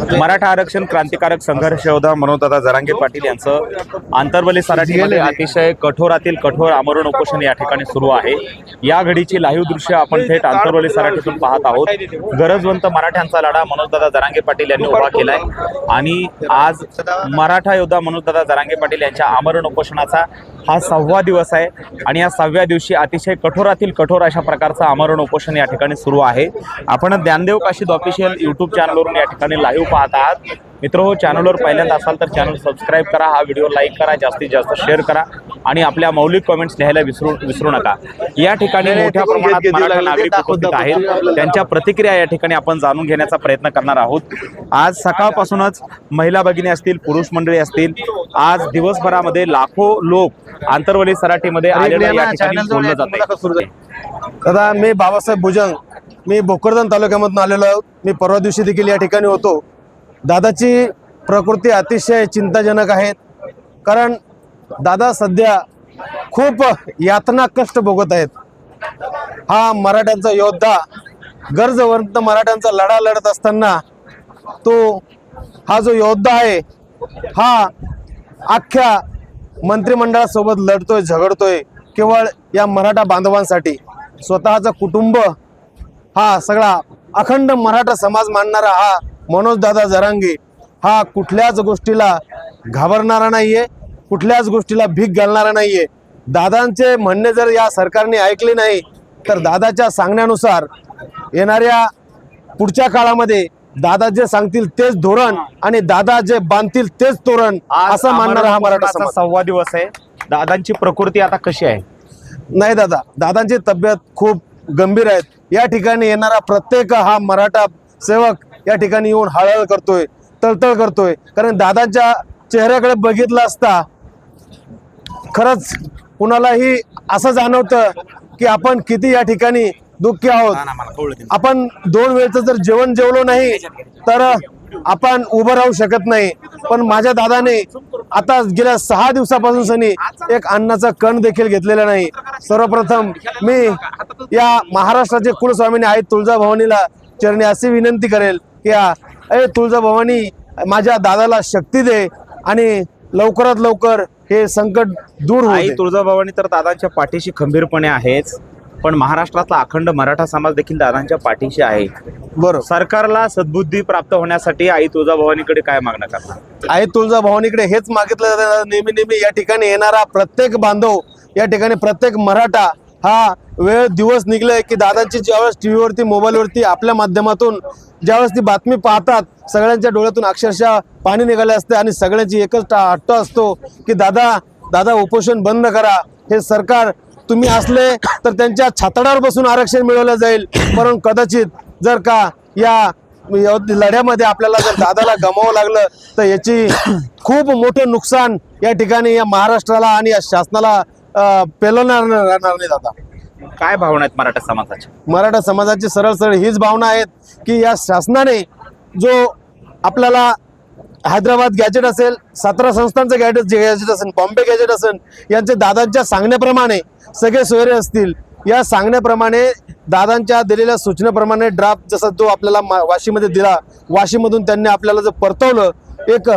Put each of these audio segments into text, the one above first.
मराठा आरक्षण क्रांतिकारक संघर्ष योद्धा मनोजदादा जरांगे पाटील यांचं आंतरवली सराठीमध्ये अतिशय कठोरातील कठोर आमरण उपोषण या ठिकाणी सुरू आहे. या घडीची लाईव्ह दृश्य आपण थेट आंतरवली सराठीतून पाहत आहोत. गरजवंत मराठ्यांचा लढा मनोजदादा जरांगे पाटील यांनी उभा केलाय. आणि आज मराठा योद्धा मनोजदादा जरांगे पाटील यांच्या आमरण उपोषणाचा हा सहावा दिवस आहे. आणि या सहाव्या दिवशी अतिशय कठोरातील कठोर अशा प्रकारचं आमरण उपोषण या ठिकाणी सुरू आहे. आपण ज्ञानदेव काशीद ऑफिशियल यूट्यूब चॅनलवरून या ठिकाणी लाईव्ह पाहत आहात मित्र हो चॅनलवर पहिल्यांदा असाल तर चॅनल सबस्क्राईब करा हा व्हिडिओ लाईक करा जास्तीत जास्त शेअर करा आणि आपल्या मौलिक कमेंट्स लिहायला विसरू विसरू नका. या ठिकाणी मोठ्या प्रमाणात मराठा नागरिक उपस्थित आहेत. त्यांच्या प्रतिक्रिया या ठिकाणी आपण जाणून घेण्याचा प्रयत्न करणार आहोत. आज सकाळपासूनच महिला भगिनी असतील पुरुष मंडळी असतील आज दिवसभरामध्ये लाखो लोक आंतरवली सराटीमध्ये आलेलं या ठिकाणी बोललं जाते दादा मी बाबासाहेब भुजंग मी भोकरदन तालुक्यामधून आलेलो आहोत. मी परवा दिवशी देखील या ठिकाणी होतो. दादाची प्रकृती अतिशय चिंताजनक आहे. कारण दादा सध्या खूप यातना कष्ट भोगत आहेत. हा मराठ्यांचा योद्धा गरजवंत मराठ्यांचा लढा लढत असताना तो हा जो योद्धा आहे हा अख्ख्या मंत्रिमंडळासोबत लढतोय झगडतोय केवळ या मराठा बांधवांसाठी. स्वतःचं कुटुंब हा सगळा अखंड मराठा समाज मानणारा हा मनोजदादा जरांगे हा कुठल्याच गोष्टीला घाबरणारा नाहीये कुठल्याच गोष्टीला भीक घालणारा नाहीये. दादांचे म्हणणे जर या सरकारने ऐकले नाही तर दादाच्या सांगण्यानुसार येणाऱ्या पुढच्या काळामध्ये दादा जे सांगतील तेच धोरण आणि दादा जे बांधतील तेच तोरण असं मानणारा हा मराठा सहावा दिवस आहे. दादांची प्रकृती आता कशी आहे? नाही दादा दादांची तब्येत खूप गंभीर आहेत. या ठिकाणी येणारा प्रत्येक हा मराठा सेवक या ठिकाणी येऊन हळहळ करतोय तळतळ करतोय. कारण दादांच्या चेहऱ्याकडे बघितलं असता खरंच कुणालाही असं जाणवतं की आपण किती या ठिकाणी दुःखी आहोत. आपण दोन वेळचं जर जेवण जेवलो नाही तर आपण उभं राहू शकत नाही. पण माझ्या दादाने आता गेल्या सहा दिवसापासून सनी एक अन्नाचा कण देखील घेतलेला नाही. सर्वप्रथम मी या महाराष्ट्राचे कुलस्वामीने आई तुळजाभवानीला चरणी अशी विनंती करेल या अय तुळजाभवानी माझ्या दादाला शक्ती दे आणि लवकरात लवकर हे संकट दूर दे. तुळजाभवानी तर दादांच्या पाठीशी खंबीरपणे आहेच पण महाराष्ट्रातला अखंड मराठा समाज देखील दादांच्या पाठीशी आहे. बरोबर. सरकारला सद्बुद्धी प्राप्त होण्यासाठी आई तुळजाभवानीकडे काय मागणं करणार? आई तुळजा भवानीकडे हेच मागितलं जातं. नेहमी नेहमी या ठिकाणी येणारा प्रत्येक बांधव या ठिकाणी प्रत्येक मराठा हा वेळ दिवस निघले की दादांची ज्यावेळेस टी व्हीवरती मोबाईलवरती आपल्या माध्यमातून ज्यावेळेस ती बातमी पाहतात सगळ्यांच्या डोळ्यातून अक्षरशः पाणी निघाले असते आणि सगळ्यांची एकच टा- हट्ट असतो की दादा दादा उपोषण बंद करा. हे सरकार तुम्ही असले तर त्यांच्या छातडावर बसून आरक्षण मिळवलं जाईल. परंतु कदाचित जर का या लढ्यामध्ये आपल्याला जर दादाला गमावं लागलं तर याची खूप मोठं नुकसान या ठिकाणी या महाराष्ट्राला आणि या शासनाला पेलवणार राहणार नाही दादा. काय भावना आहेत मराठा समाजाच्या? मराठा समाजाची सरळ सरळ हीच भावना आहेत की या शासनाने जो आपल्याला हैदराबाद गॅजेट असेल सतरा संस्थांचं गॅजेट गॅजेट असेल बॉम्बे गॅजेट असेल यांचे दादांच्या सांगण्याप्रमाणे सगळे सोयरे असतील. या सांगण्याप्रमाणे दादांच्या दिलेल्या सूचनेप्रमाणे ड्राफ्ट जसा जो आपल्याला वाशीमध्ये दिला वाशीमधून त्यांनी आपल्याला जर परतवलं एक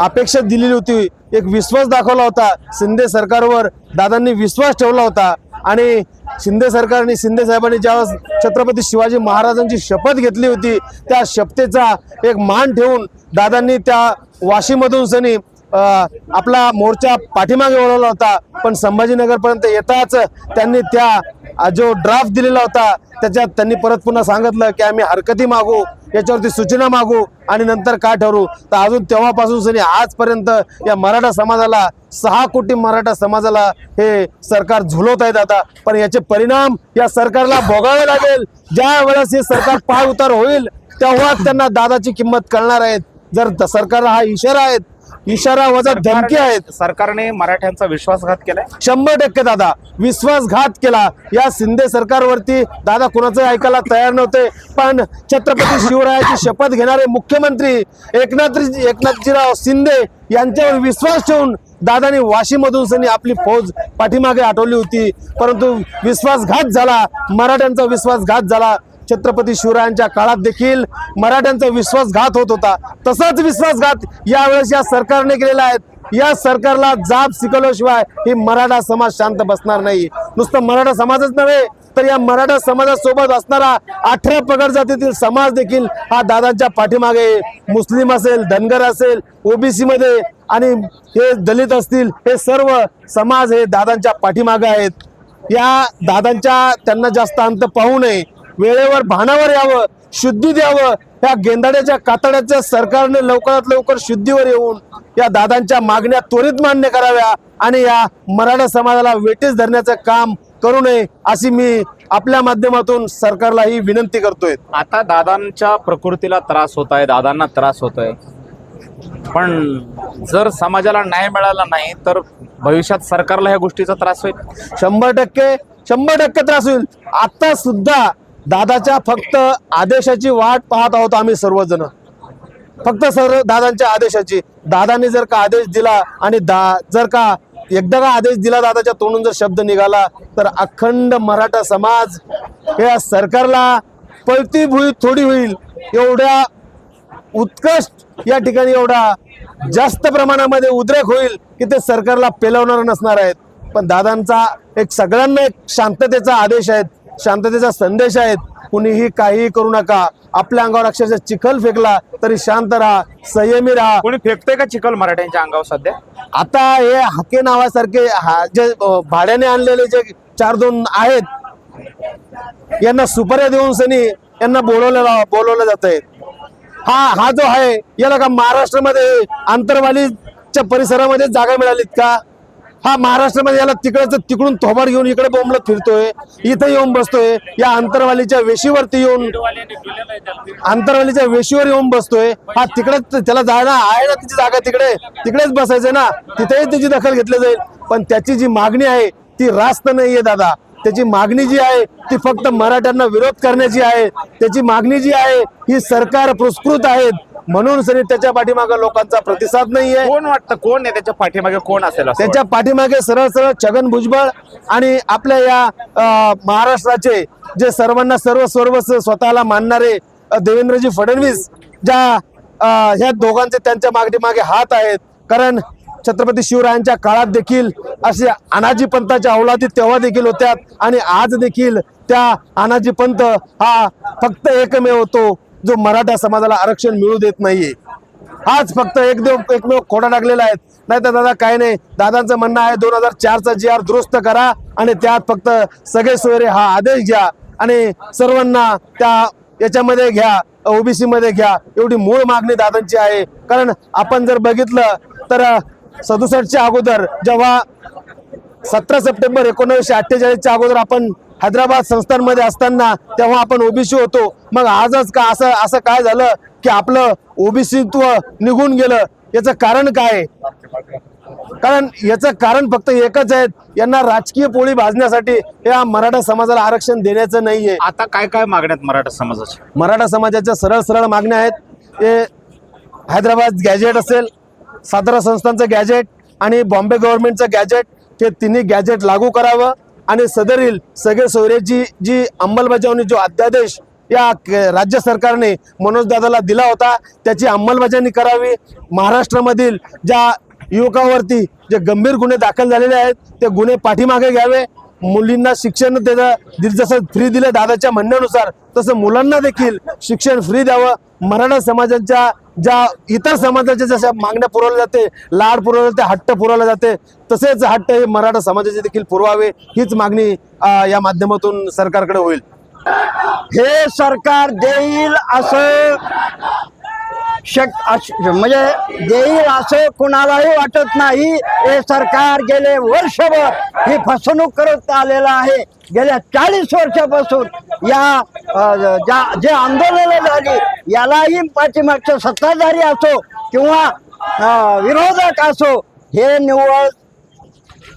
अपेक्षा दिलेली होती. एक विश्वास दाखवला होता. शिंदे सरकारवर दादांनी विश्वास ठेवला होता. आणि शिंदे सरकारने शिंदे साहेबांनी ज्यावेळेस छत्रपती शिवाजी महाराजांची शपथ घेतली होती त्या शपथेचा एक मान ठेवून दादांनी त्या वाशीमधून सनी आपला मोर्चा पाठीमागे वळवला होता पण संभाजीनगरपर्यंत येताच त्यांनी त्या जो ड्राफ्ट दिलेला होता त्याच्यात त्यांनी परत पुन्हा सांगितलं की आम्ही हरकती मागू याच्यावरती सूचना मागू आणि नंतर काय ठरवू तर अजून तेव्हापासून सनी आजपर्यंत या मराठा समाजाला सहा कोटी मराठा समाजाला हे सरकार झुलवत आहेत आता. पण याचे परिणाम या सरकारला भोगावे लागेल. ज्या वेळेस हे सरकार पाय उतार होईल तेव्हाच त्यांना दादाची किंमत कळणार आहेत. जर सरकारला हा इशारा आहेत इशारा वजा धमकी आहेत. सरकारने मराठ्यांचा विश्वासघात केलाय. शंभर टक्के दादा विश्वासघात केला. या शिंदे सरकारवरती दादा कुणाचं ऐकायला तयार नव्हते पण छत्रपती शिवरायाची शपथ घेणारे मुख्यमंत्री एकनाथ एकनाथजीराव शिंदे यांच्यावर विश्वास ठेवून दादानी वाशीमधून सनी आपली फौज पाठीमागे आठवली होती. परंतु विश्वासघात झाला मराठ्यांचा विश्वासघात झाला. छत्रपती शिवरायांच्या काळात देखील मराठ्यांचा विश्वासघात होत होता. तसाच विश्वासघात यावेळेस या सरकारने केलेला आहे. या सरकारला जाब शिकवल्याशिवाय ही मराठा समाज शांत बसणार नाही. नुसतं मराठा समाजच नव्हे तर या मराठा समाजासोबत असणारा अठरा पगड जातीतील समाज देखील हा दादांच्या पाठीमागे मुस्लिम असेल धनगर असेल ओबीसी मध्ये आणि हे दलित असतील हे सर्व समाज हे दादांच्या पाठीमागे आहेत. या दादांच्या त्यांना जास्त अंत पाहू नये. वेळेवर भानावर यावं शुद्धी द्यावं. या गेंदाड्याच्या कातड्याच्या सरकारने लवकरात लवकर शुद्धीवर येऊन या दादांच्या मागण्या त्वरित मान्य कराव्या आणि या मराठा समाजाला वेटीस धरण्याचं काम करू नये अशी मी आपल्या माध्यमातून सरकारला ही विनंती करतोय. आता दादांच्या प्रकृतीला त्रास होत आहे दादांना त्रास होत आहे पण जर समाजाला न्याय मिळाला नाही तर भविष्यात सरकारला ह्या गोष्टीचा त्रास होईल. शंभर टक्के शंभर टक्के त्रास होईल. आता सुद्धा दादाच्या फक्त आदेशाची वाट पाहत आहोत आम्ही सर्वजण. फक्त सर्व दादांच्या आदेशाची. दादांनी जर का आदेश दिला आणि दा जर का एकदा का आदेश दिला दादाच्या तोंडून जर शब्द निघाला तर अखंड मराठा समाज या सरकारला पळती भुई थोडी होईल. एवढ्या उत्कृष्ट या ठिकाणी एवढा जास्त प्रमाणामध्ये उद्रेक होईल की ते सरकारला पेलवणार नसणार आहेत. पण दादांचा एक सगळ्यांना एक शांततेचा आदेश आहेत. शांततेचा संदेश आहेत. कुणीही काहीही करू नका. आपल्या अंगावर अक्षरशः चिखल फेकला तरी शांत राहा संयमी राहा. कोणी फेकतोय का चिखल मराठ्यांच्या अंगावर सध्या? आता हे हाके नावासारखे हा जे अ, भाड्याने आणलेले जे चार दोन आहेत यांना सुपाऱ्या देऊन सनी यांना बोलवलं बोलवलं जात आहे हा हा जो आहे याला का महाराष्ट्रामध्ये आंतरवालीच्या परिसरामध्ये जागा मिळालीत का? हा महाराष्ट्रामध्ये याला तिकडचं तिकडून थोबाड घेऊन इकडे बोंबलत फिरतोय इथं येऊन बसतोय या आंतरवालीच्या वेशीवरती येऊन आंतरवालीच्या वेशीवर येऊन बसतोय. हा तिकडेच त्याला जाणं आहे ना तिची जागा तिकडे? तिकडेच बसायचंय ना? तिथेही त्याची दखल घेतली जाईल. पण त्याची जी मागणी आहे ती रास्त नाहीये दादा. त्याची मागणी जी आहे ती फक्त मराठ्यांना विरोध करण्याची आहे. त्याची मागणी जी आहे ही सरकार पुरस्कृत आहेत. म्हणून सरी त्याच्या पाठीमागे लोकांचा प्रतिसाद नाहीये. कोण वाटतं कोण आहे त्याच्या पाठीमागे कोण असेल असं त्याच्या पाठीमागे सरळ सरळ छगन भुजबळ आणि आपल्या या अ, महाराष्ट्राचे जे सर्वांना सर्व सर्वस्व स्वतःला मानणारे अ, देवेंद्रजी फडणवीस ज्या अ, ह्या दोघांचे त्यांच्या मागणी मागे हात आहेत. कारण छत्रपती शिवरायांच्या काळात देखील असे अनाजी पंथाच्या अवलादी तेव्हा देखील होत्या आणि आज देखील त्या अनाजी पंथ हा फक्त एकमेव होतो. जो मराठा समाजाला आरक्षण मिळू देत नाहीये. आज फक्त एक देव एकमेव खोडा टाकलेला आहे नाही तर दादा काय नाही दादांचं म्हणणं आहे दोन हजार चारचा जी आर दुरुस्त करा आणि त्यात फक्त सगळे सोयरे हा आदेश घ्या आणि सर्वांना त्या याच्यामध्ये घ्या ओबीसी मध्ये घ्या. एवढी मूळ मागणी दादांची आहे. कारण आपण जर बघितलं तर सदुसष्टच्या अगोदर जेव्हा सतरा सप्टेंबर एकोणीसशे अठ्ठेचाळीसच्या अगोदर आपण हैदराबाद संस्थांमध्ये असताना तेव्हा आपण ओबीसी होतो. मग आजच का असं असं काय झालं की आपलं ओबीसीत्व निघून गेलं? याचं कारण काय आहे? कारण याचं कारण फक्त एकच आहे. यांना राजकीय पोळी भाजण्यासाठी या मराठा समाजाला आरक्षण देण्याचं नाहीये. आता काय काय मागण्यात मराठा समाजाच्या? मराठा समाजाच्या सरळ सरळ मागण्या आहेत. ते हैदराबाद गॅजेट असेल सातारा संस्थांचं गॅजेट आणि बॉम्बे गव्हर्नमेंटचं गॅजेट हे तिन्ही गॅजेट लागू करावं. आणि सदरील सगळे सोयऱ्याची जी अंमलबजावणी जो अध्यादेश या राज्य सरकारने मनोजदादाला दिला होता त्याची अंमलबजावणी करावी. महाराष्ट्रामधील ज्या युवकावरती जे गंभीर गुन्हे दाखल झालेले आहेत ते गुन्हे पाठीमागे घ्यावे. मुलींना शिक्षण त्याचं जसं फ्री दिलं दादाच्या म्हणण्यानुसार तसं मुलांना देखील शिक्षण फ्री द्यावं. मराठा समाजाच्या ज्या इतर समाजाच्या जशा मागण्या पुरवल्या जाते लाड पुरवले जाते हट्ट पुरवले जाते तसेच हट्ट हे मराठा समाजाचे देखील पुरवावे हीच मागणी या माध्यमातून सरकारकडे होईल. हे सरकार देईल असं शक अश- म्हणजे देईल असं कुणालाही वाटत नाही. हे सरकार गेले वर्षभर ही फसवणूक करत आलेलं आहे. गेल्या चाळीस वर्षापासून या ज्या जे आंदोलनं झाली यालाही पाठीमागचं सत्ताधारी असो किंवा विरोधक असो हे निव्वळ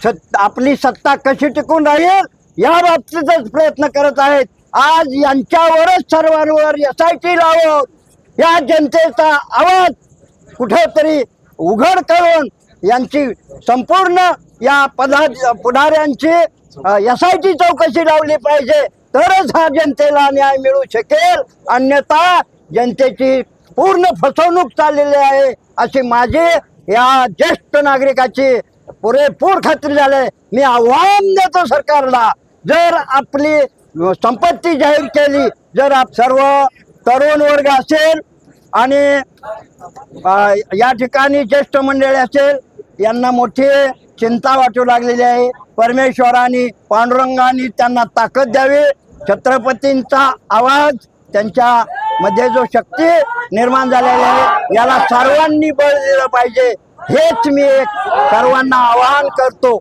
सत् आपली सत्ता कशी टिकून राहील या बाबतीतच प्रयत्न करत आहेत. आज यांच्यावरच सर्वांवर एस आय टी लावून या जनतेचा आवाज कुठेतरी उघड करून यांची संपूर्ण या पदा पुढाऱ्यांची एस आय टी चौकशी लावली पाहिजे. तरच हा जनतेला न्याय मिळू शकेल. अन्यथा जनतेची पूर्ण फसवणूक चाललेली आहे अशी माझी या ज्येष्ठ नागरिकाची पुरेपूर खात्री झाले मी आव्हान देतो सरकारला जर आपली संपत्ती जाहीर केली जर आप सर्व तरुण वर्ग असेल आणि या ठिकाणी ज्येष्ठ मंडळी असेल यांना मोठी चिंता वाटू लागलेली आहे. परमेश्वराने पांडुरंगाने त्यांना ताकद द्यावी. छत्रपतींचा आवाज त्यांच्या मध्ये जो शक्ती निर्माण झालेली आहे याला सर्वांनी बळ दिलं पाहिजे. हेच मी एक सर्वांना आवाहन करतो.